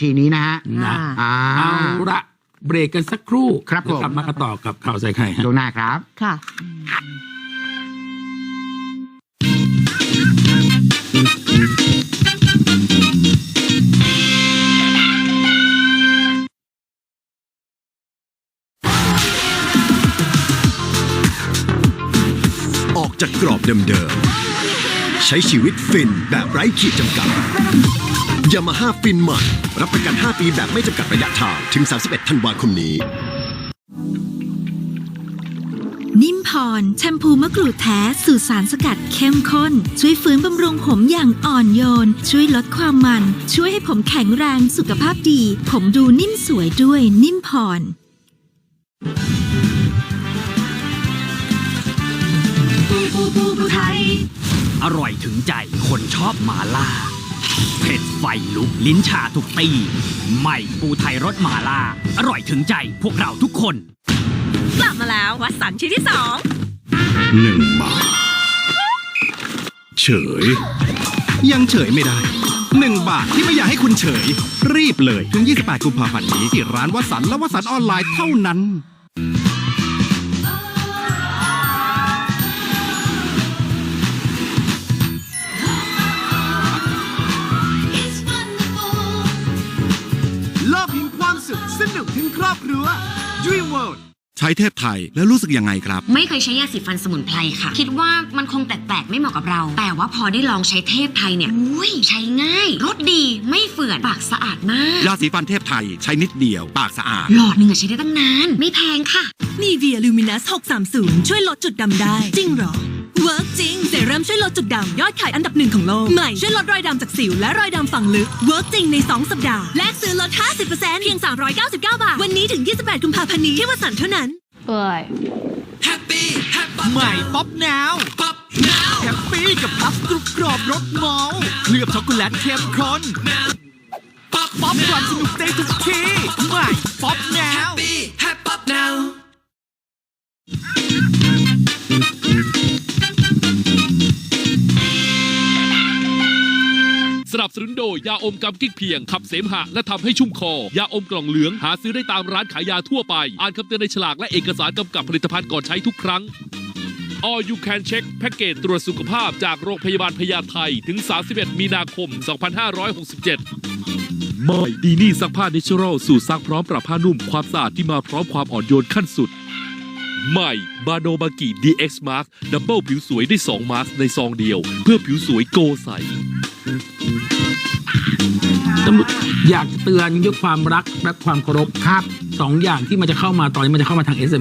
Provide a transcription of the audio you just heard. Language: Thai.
ทีนี้นะฮะนะอ่าเอาละเบรกกันสักครู่ครับเดี๋ยวผมกลับมากันต่อกับข่าวใส่ไข่ฮะช่วงหน้าครับ ค่ะ ออกจากกรอบเดิมๆ ใช้ชีวิตฟินแบบไร้ขีดจำกัด ยามาฮ่าฟินใหม่รับประกัน 5 ปีแบบไม่จำกัดระยะทาง ถึง 31 ธันวาคมนี้ นิ่มพร แชมพูมะกรูดแท้สูตรสารสกัดเข้มข้น ช่วยฟื้นบำรุงผมอย่างอ่อนโยน ช่วยลดความมัน ช่วยให้ผมแข็งแรงสุขภาพดี ผมดูนิ่มสวยด้วยนิ่มพรอร่อยถึงใจคนชอบหมาล่า เผ็ดไฟลุกลิ้นชาทุกตีใหม่ปูไทยรสหมาล่าอร่อยถึงใจพวกเราทุกคน กลับมาแล้ววัดสันชิ้นที่สองหนึ่งบาทเฉย ยังเฉยไม่ได้1บาทที่ไม่อยากให้คุณเฉย รีบเลย ถึง 28 กุมภาพันธ์นี้ที่ร้านวสันต์และวสันต์ออนไลน์เท่านั้น ถึงครอบครัว Dream World ใช้เทพไทยแล้วรู้สึกยังไงครับ ไม่เคยใช้ยาสีฟันสมุนไพรค่ะ คิดว่ามันคงแปลกๆไม่เหมาะกับเรา แต่ว่าพอได้ลองใช้เทพไทยเนี่ยอุ้ยใช้ง่ายรสดีไม่เฝื่อนปากสะอาดมาก ยาสีฟันเทพไทยใช้นิดเดียว ปากสะอาด หลอดหนึ่งอะใช้ได้ตั้งนาน ไม่แพงค่ะนีเวียลูมินัส630 ช่วยลดจุดดำได้ จริงเหรอ เวิร์กจริงเซรั่มช่วยลดจุดดำยอดขายอันดับหนึ่งของโลก ใหม่ช่วยลดรอยดำจากสิวและรอยดำฝังลึกเวิร์กจริงใน 2 สัปดาห์ แลกซื้อลด 50%เพียง 399 บาท วันนี้ถึง 28 กุมภาพันธ์นี้ที่วสันต์เท่านั้นเปื่อยใหม่ป๊อปนาวป๊อปนาวแฮปปี้กับพับกรุบกรอบรสเมาส์เคลือบช็อกโกแลตเข้มข้นป๊อปป๊อปความสนุกได้ทุกทีใหม่ป๊อปนาวแฮปปี้แฮปป๊อปนาว นับสนุนโดยยาอมกำกิ๊กเพียง ขับเสมหะและทำให้ชุ่มคอ ยาอมกล่องเหลือง หาซื้อได้ตามร้านขายยาทั่วไป อ่านคำเตือนในฉลากและเอกสารกำกับผลิตภัณฑ์ก่อนใช้ทุกครั้ง All You Can Check แพ็กเกจตรวจสุขภาพจากโรงพยาบาลพญาไทถึง 31 มีนาคม 2567ไม่ดีนี่ซักผ้าเนเชอรัลสูตรซักพร้อมปรับผ้านุ่มความสะอาดที่มาพร้อมความอ่อนโยนขั้นสุด ใหม่บาโนบากิ DX Mask ดับเบิลผิวสวยได้ 2 มาสในซองเดียว เพื่อผิวสวยโกใส ตำรวจอยากจะเตือนด้วยความรักและความเคารพครับสองอย่างที่มันจะเข้ามาตอนนี้มันจะเข้ามาทาง SMS